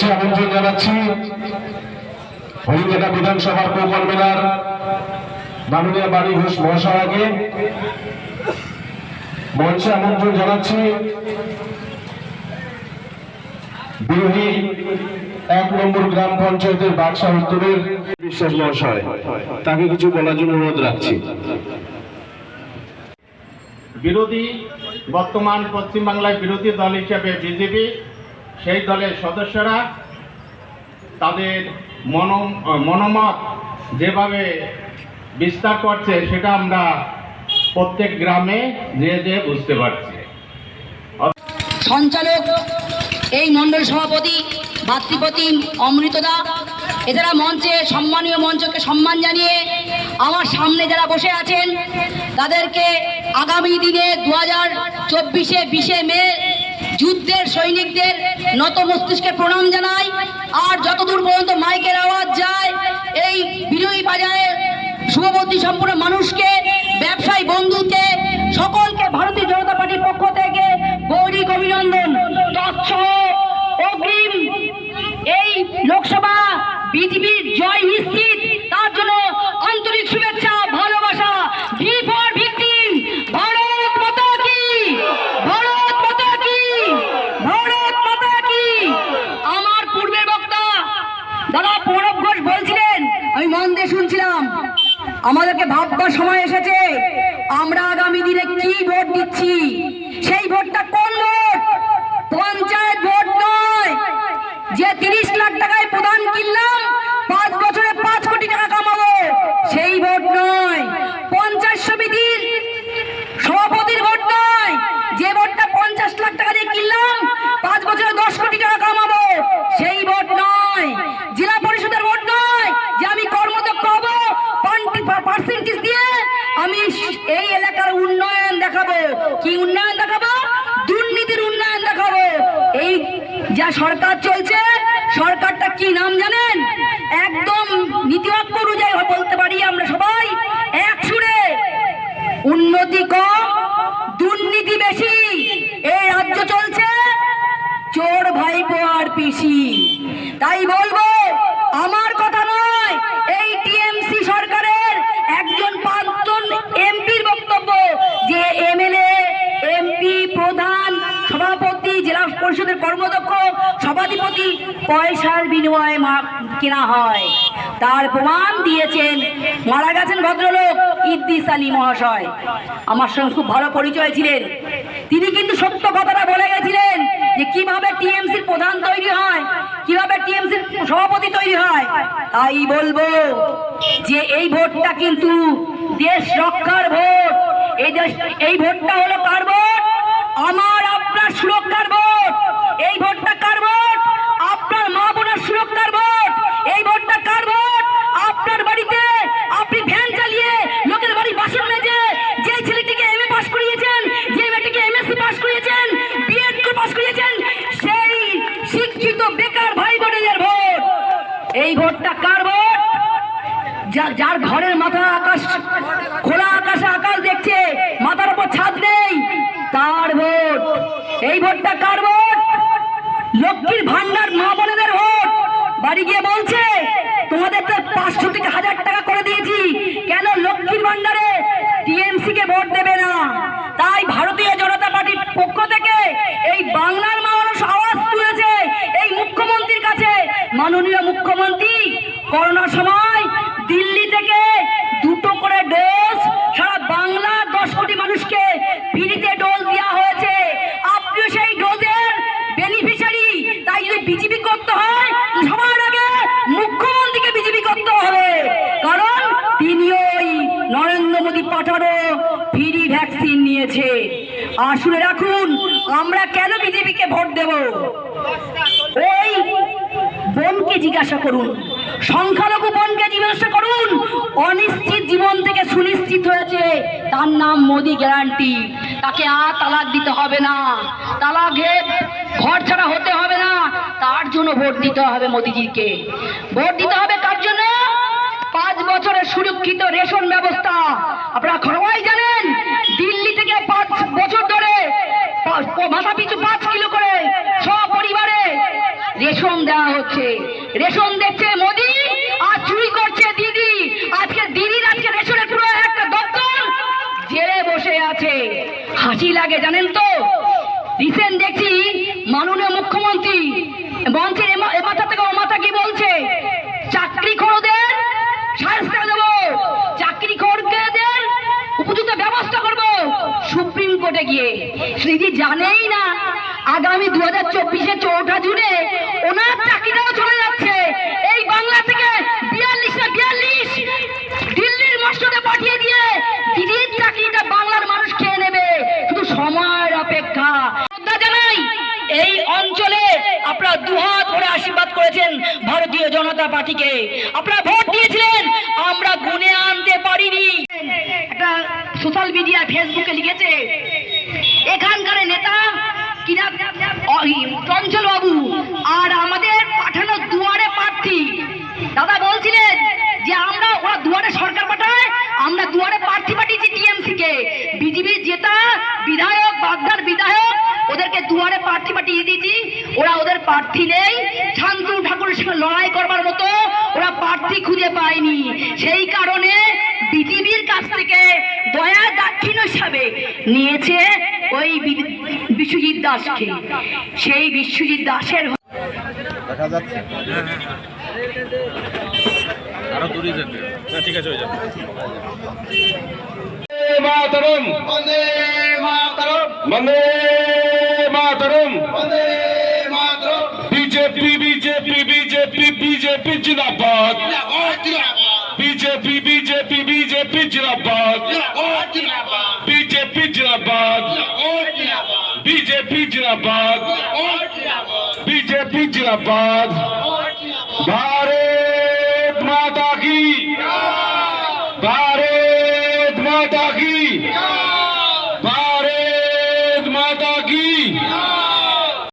মঞ্চে আমন্ত্রণ জানাচ্ছি। হরিঙ্গাটা বিধানসভার কো কনভেনার মাননীয় বাণী ঘোষ মহাশয়কে মঞ্চে আমন্ত্রণ জানাচ্ছি। বিরোধী এক নম্বর গ্রাম পঞ্চায়েতের বাক্সা উত্তরের বিশ্বাস মহাশয়, তাকে কিছু বলার জন্য অনুরোধ রাখছি। বিরোধী বর্তমান পশ্চিমবাংলায় বিরোধী দল হিসেবে বিজেপি সেই দলের সদস্যরা তাদের মন মনোমত যেভাবে বিস্তার করছে, সেটা আমরা প্রত্যেক গ্রামে যে যে বুঝতে পারছি। সঞ্চালক, এই মণ্ডল সভাপতি, ভাতৃপতি অমৃতদা এছাড়া মঞ্চে, সম্মানীয় মঞ্চকে সম্মান জানিয়ে আমার সামনে যারা বসে আছেন, তাদেরকে আগামী দিনে দু হাজার চব্বিশে বিশে মে যুদ্ধের সৈনিকদের নত মস্তিষ্কে প্রণাম জানাই। আর যতদূর পর্যন্ত মাইকের আওয়াজ যায়, এই বিজয়ী বাজারের শুভবর্তী সম্পূর্ণ মানুষকে, ব্যবসায়ী বন্ধুকে, সকলকে ভারতীয় জনতা পার্টির পক্ষ থেকে গৌরিক অভিনন্দন। অগ্রিম এই লোকসভা বিজেপির জয় নিশ্চিত তার জন্য আন্তরিক শুভেচ্ছা ভালোবাসা ভি ফর ভিকটিম ভারত মাতা কি ভারত মাতা কি ভারত মাতা কি আমার পূর্বের বক্তা দাদা প্রণব ঘোষ বলছিলেন আমি মন দিয়ে শুনছিলাম আমাদেরকে ভাববার সময় এসেছে আমরা আগামী দিনে কি ভোট দিচ্ছি। সেই ভোটটা কোন ভোট? পঞ্চায়েত ভোট নয়। যে তিরিশ লাখ টাকায় প্রধান কিনলাম পাঁচ বছরে পাঁচ কোটি টাকা কামাবো সেই ভোট নয় পঞ্চায়েত সমিতির সভাপতির ভোট নয় যে ভোটটা পঞ্চাশ লাখ টাকা দিয়ে কিনলাম পাঁচ বছরে দশ কোটি টাকা কামাবো সেই ভোট নয় জেলা পরিষদের ভোট নয় যে আমি কর্মদক্ষ হব পার্সেন্টেজ দিয়ে আমি এই এলাকার উন্নয়ন দেখাবো কি উন্নয়ন দেখাবো? দুর্নীতির উন্নয়ন দেখাবো। এই যা সরকার চলছে, সরকারটা কি নাম জানেন? একদম নীতিবাক্য অনুযায়ী বলতে পারি আমরা সবাই, এক সুরে, উন্নতি কম, দুর্নীতি বেশি, এই রাজ্য চলছে, চোর ভাইপো আর পিসি। তাই বলব আমার কথা নয় এই টিএমসি সরকারের একজন প্রাক্তন এমপির বক্তব্য যে এমএলএ এমপি প্রধান সভাপতি জেলা পরিষদের কর্মদক্ষ সভাধিপতি পয়সার বিনিময়ে কেনা হয়। তার প্রমাণ দিয়েছেন মারা গেছেন ভদ্রলোক ইদ্দিস আলী মহাশয়। আমার সঙ্গে খুব ভালো পরিচয় ছিলেন। তিনি কিন্তু সত্য কথাটা বলে গেছিলেন যে কীভাবে টিএমসির প্রধান তৈরি হয়, কীভাবে টিএমসির সভাপতি তৈরি হয়, তাই বলব যে এই ভোটটা কিন্তু দেশ রক্ষার ভোট। এই দেশ, এই ভোটটা হলো কার ভোট? আমার আপনার সুরক্ষার ভোট। এই ভোটটা কার ভোট? আপনার মা বোনের সুরক্ষার ভোট। এই ভোটটা কার ভোট? আপনার বাড়িতে আপনি ভ্যান চালিয়ে লোকের বাড়ি বাসন মেজে যে ছেলেটিকে এমএ পাস করিয়েছেন, যে মেয়েটিকে এমএসসি পাস করিয়েছেন বিএড পাস করিয়েছেন, সেই শিক্ষিত বেকার ভাই বোনেদের ভোট। এই ভোটটা কার ভোট? যার ঘরের মাথা আকাশ, খোলা আকাশে আকাশ দেখছে, মাথার উপর ছাদ নেই, তার ভোট। এই ভোটটা কার ভোট? লক্ষ্মীর ভান্ডার মা বোনেদের ভোট। বাড়ি গিয়ে বলছে তোমাদের তো পাঁচশো থেকে হাজার টাকা করে দিয়েছি। কেন লক্ষ্মীর ভান্ডারে টিএমসি কে ভোট দেবে না? তাই ভারতীয় জনতা পার্টির পক্ষ থেকে এই বাংলার মানুষ আওয়াজ তুলেছে। এই মুখ্যমন্ত্রীর কাছে মাননীয় মুখ্যমন্ত্রী, করোনা সময় দিল্লি থেকে দুটো করে ডোজ সারা বাংলা দশ কোটি মানুষকে ফ্রিতে ডোজ দেওয়া হয়েছে আপনিও সেই ডোজের বেনিফিশিয়ারি তাই যদি বিজেপি করতে হয় সবার আগে মুখ্যমন্ত্রীকে বিজেপি করতে হবে কারণ তিনি ওই নরেন্দ্র মোদী পাঠানো ফ্রি ভ্যাকসিন নিয়েছে আর শুনে রাখুন, আমরা কেন বিজেপিকে ভোট দেব? ওই বোনকে জিজ্ঞাসা করুন, সংখ্যালঘু বোনকে জিজ্ঞাসা করুন, অনিশ্চিত জীবন থেকে সুনিশ্চিত হয়েছে, তার নাম মোদি গ্যারান্টি। তাকে আর তালাক দিতে হবে না, তালাকে ঘর ছাড়া হতে হবে না, তার জন্য ভোট দিতে হবে মোদিজিকে। ভোট দিতে হবে কার জন্য? পাঁচ বছরের সুরক্ষিত রেশন ব্যবস্থা। আপনারা সবাই জানেন, দিল্লি থেকে পাঁচ বছর ধরে পা- মাথা পিছু পাঁচ কিলো করে সপরিবারে রেশন দেওয়া হচ্ছে রেশন দেখছে মোদি আর চুরি করছে দিদি। আজকে দিদির আজকে রেশনের পুরো একটা দপ্তর জেলে বসে আছে। হাসি লাগে, জানেন তো? রিসেন্ট দেখছি মাননীয় মুখ্যমন্ত্রী মঞ্চের এ মাথা থেকে ও মাথা কি বলছে? চাকরি খোরদের শাস্তি দেবো? চাকরি খোরদের উপযুক্ত ব্যবস্থা করব সুপ্রিম কোর্টে গিয়ে। দিদি জানেই না, আগামী দু হাজার চব্বিশে চৌঠা জুনে ওনার চাকরিটাও চলে যাচ্ছে। বাংলা থেকে বিয়াল্লিশ না বিয়াল্লিশ। দিল্লির মস্টতে পাঠিয়ে দিয়ে দিদির চাকরিটা বাংলার মানুষ খেয়ে নেবে। শুধু সময়ের অপেক্ষা। শ্রদ্ধা জানাই, এই অঞ্চলে আপনারা দুহাত ভরে আশীর্বাদ করেছেন ভারতীয় জনতা পার্টিকে। আপনারা ভোট দিয়েছিলেন, আমরা গুনে আনতে পারিনি। একটা সোশ্যাল মিডিয়া ফেসবুকে লিখেছে এখানকার নেতা কিনা চঞ্চল বাবু আর আমাদের পাঠানো দুয়ারে প্রার্থী দাদা বলছিলেন যে আমরা ওরা দুয়ারে সরকার পাঠায় আমরা দুয়ারে প্রার্থী পাঠিয়েছি টিএমসি কে বিজেপি জেতা বিধায়ক বাগদার বিধায়ক ওদেরকে দুয়ারে প্রার্থী পাঠিয়ে দিয়েছি। ওরা ওদের প্রার্থী নেই। শান্তনু ঠাকুরের সঙ্গে লড়াই করবার মতো ওরা প্রার্থী খুঁজে পায়নি। সেই কারণে বিজেপির কাছ থেকে দয়া দাক্ষিণ্য হিসাবে নিয়েছে ওই বিশ্বজিৎ দাসকে। সেই বিশ্বজিৎ দাসের দেখা যাচ্ছে। আরও দূরে যেতে না ঠিক আছে হয়ে যাবে। Mataram Vande Mataram Vande Mataram Vande Mataram BJP BJP BJP BJP জিন্দাবাদ জিন্দাবাদ জিন্দাবাদ বিজেপি বিজেপি বিজেপি জিন্দাবাদ জিন্দাবাদ জিন্দাবাদ বিজেপি জিন্দাবাদ জিন্দাবাদ জিন্দাবাদ বিজেপি জিন্দাবাদ জিন্দাবাদ জিন্দাবাদ বিজেপি জিন্দাবাদ भारत माता की भारत माता की